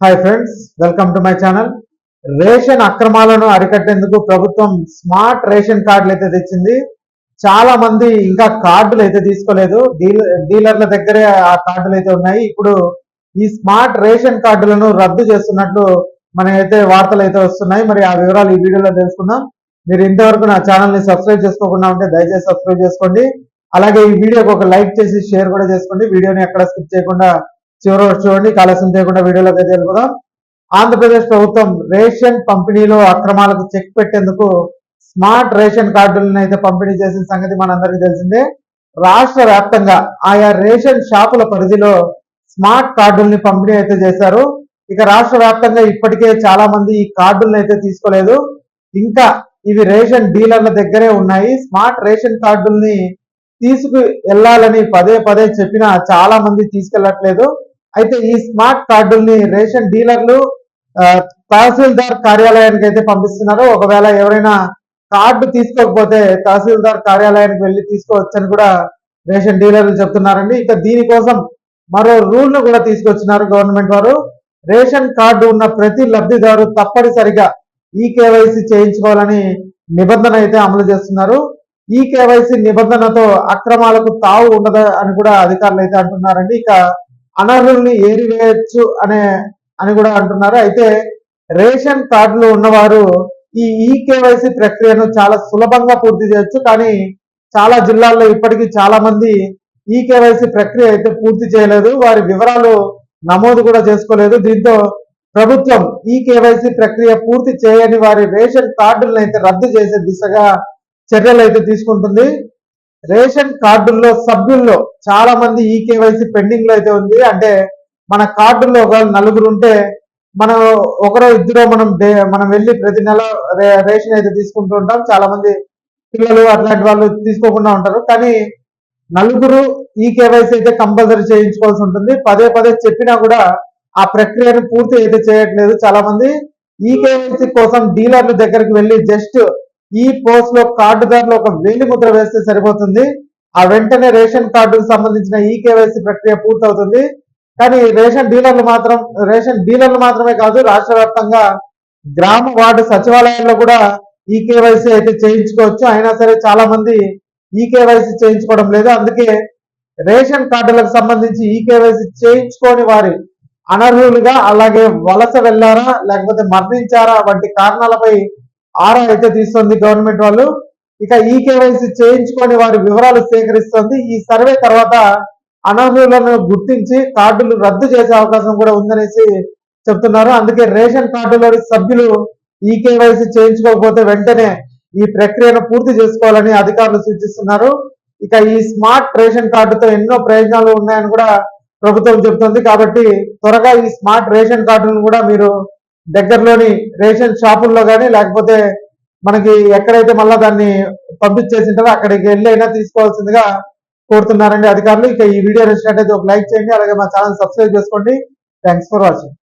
Hi friends welcome to my channel ration అక్రమాలను అరికట్టేందుకు ప్రభుత్వం స్మార్ట్ రేషన్ కార్డులు అయితే తెచ్చింది. చాలా మంది ఇంకా కార్డులు అయితే తీసుకోలేదు. డీలర్ల దగ్గరే ఆ కార్డులు అయితే ఉన్నాయి. ఇప్పుడు ఈ స్మార్ట్ రేషన్ కార్డులను రద్దు చేస్తున్నట్లు మనకైతే వార్తలు అయితే వస్తున్నాయి. మరి ఆ వివరాలు ఈ వీడియోలో తెలుసుకుందాం. మీరు ఇంతవరకు నా ఛానల్ని సబ్స్క్రైబ్ చేసుకోకుండా ఉంటే దయచేసి సబ్స్క్రైబ్ చేసుకోండి. అలాగే ఈ వీడియోకి ఒక లైక్ చేసి షేర్ కూడా చేసుకోండి. వీడియోని ఎక్కడ స్కిప్ చేయకుండా చివరి చూడండి ఆలస్యం చేయకుండా వీడియోలోకి అయితే వెళ్ళిపోదాం. ఆంధ్రప్రదేశ్ ప్రభుత్వం రేషన్ పంపిణీలో అక్రమాలకు చెక్ పెట్టేందుకు స్మార్ట్ రేషన్ కార్డులను అయితే పంపిణీ చేసిన సంగతి మనందరికీ తెలిసిందే. రాష్ట్ర వ్యాప్తంగా ఆయా రేషన్ షాపుల పరిధిలో స్మార్ట్ కార్డుల్ని పంపిణీ అయితే చేశారు. ఇక రాష్ట్ర వ్యాప్తంగా ఇప్పటికే చాలా మంది ఈ కార్డులను అయితే తీసుకోలేదు. ఇంకా ఇవి రేషన్ డీలర్ల దగ్గరే ఉన్నాయి. స్మార్ట్ రేషన్ కార్డుల్ని తీసుకు వెళ్ళాలని పదే పదే చెప్పినా చాలా మంది తీసుకెళ్ళట్లేదు అయితే ఈ స్మార్ట్ కార్డుల్ని రేషన్ డీలర్లు తహసీల్దార్ కార్యాలయానికి అయితే పంపిస్తున్నారు. ఒకవేళ ఎవరైనా కార్డు తీసుకోకపోతే తహసీల్దార్ కార్యాలయానికి వెళ్ళి తీసుకోవచ్చని కూడా రేషన్ డీలర్లు చెప్తున్నారండి. ఇక దీనికోసం మరో రూల్ను కూడా తీసుకొచ్చినారు గవర్నమెంట్ వారు. రేషన్ కార్డు ఉన్న ప్రతి లబ్ధిదారు తప్పనిసరిగా ఈ కేవైసీ చేయించుకోవాలని నిబంధన అయితే అమలు చేస్తున్నారు. ఈ కేవైసీ నిబంధనతో అక్రమాలకు తావు ఉండదు అని కూడా అధికారులు అయితే అంటున్నారండి. ఇక అనర్హుల్ని ఏరివేయచ్చు అనే అని కూడా అంటున్నారు. అయితే రేషన్ కార్డులు ఉన్నవారు ఈ ఈ కేవైసీ ప్రక్రియను చాలా సులభంగా పూర్తి చేయొచ్చు. కానీ చాలా జిల్లాల్లో ఇప్పటికీ చాలా మంది ఈ కేవైసీ ప్రక్రియ అయితే పూర్తి చేయలేదు. వారి వివరాలు నమోదు కూడా చేసుకోలేదు. దీంతో ప్రభుత్వం ఈ కేవైసీ ప్రక్రియ పూర్తి చేయని వారి రేషన్ కార్డులను అయితే రద్దు చేసే దిశగా చర్యలు అయితే తీసుకుంటుంది. రేషన్ కార్డుల్లో సభ్యుల్లో చాలా మంది ఈ కేవైసీ పెండింగ్లో అయితే ఉంది. అంటే మన కార్డుల్లో ఒక నలుగురు ఉంటే మనం ఒకరో ఇద్దరో మనం డే- మనం వెళ్ళి ప్రతి నెల రే- రేషన్ అయితే తీసుకుంటూ ఉంటాం. చాలా మంది పిల్లలు అట్లాంటి వాళ్ళు తీసుకోకుండా ఉంటారు. కానీ నలుగురు ఈ కేవైసీ అయితే కంపల్సరీ చేయించుకోవాల్సి ఉంటుంది. పదే పదే చెప్పినా కూడా ఆ ప్రక్రియను పూర్తి అయితే చేయట్లేదు చాలా మంది ఈ కేవైసీ కోసం డీలర్ల దగ్గరికి వెళ్ళి జస్ట్ ఈ పోస్ట్లో కార్డుదారులు ఒక వేలి ముద్ర వేస్తే సరిపోతుంది. ఆ వెంటనే రేషన్ కార్డుకు సంబంధించిన ఈ కేవైసీ ప్రక్రియ పూర్తవుతుంది. కానీ రేషన్ డీలర్లు మాత్రం రేషన్ డీలర్లు మాత్రమే కాదు రాష్ట్ర వ్యాప్తంగా గ్రామ వార్డు సచివాలయాల్లో కూడా ఈ కేవైసీ అయితే చేయించుకోవచ్చు. అయినా సరే చాలా మంది ఈ కేవైసీ చేయించుకోవడం లేదు. అందుకే రేషన్ కార్డులకు సంబంధించి ఈ కేవైసీ చేయించుకోని వారి అనర్హులుగా అలాగే వలస వెళ్ళారా లేకపోతే మరణించారా వంటి కారణాలపై ఆరా అయితే తీస్తుంది గవర్నమెంట్ వాళ్ళు. ఇక ఈ కేవైసీ చేయించుకొని వారి వివరాలు సేకరిస్తుంది. ఈ సర్వే తర్వాత అనర్హులను గుర్తించి కార్డులు రద్దు చేసే అవకాశం కూడా ఉందనేసి చెప్తున్నారు. అందుకే రేషన్ కార్డులోని సభ్యులు ఈ కేవైసీ చేయించుకోకపోతే వెంటనే ఈ ప్రక్రియను పూర్తి చేసుకోవాలని అధికారులు సూచిస్తున్నారు. ఇక ఈ స్మార్ట్ రేషన్ కార్డుతో ఎన్నో ప్రయోజనాలు ఉన్నాయని కూడా ప్రభుత్వం చెబుతుంది. కాబట్టి త్వరగా ఈ స్మార్ట్ రేషన్ కార్డును కూడా మీరు దగ్గరలోని రేషన్ షాపుల్లో కానీ లేకపోతే మనకి ఎక్కడైతే మళ్ళా దాన్ని పంపించేసి ఉంటారో అక్కడికి వెళ్ళి అయినా తీసుకోవాల్సిందిగా కోరుతున్నారండి అధికారులు. ఇక ఈ వీడియో నచ్చినట్టయితే ఒక లైక్ చేయండి అలాగే మా ఛానల్ సబ్స్క్రైబ్ చేసుకోండి. Thanks for watching.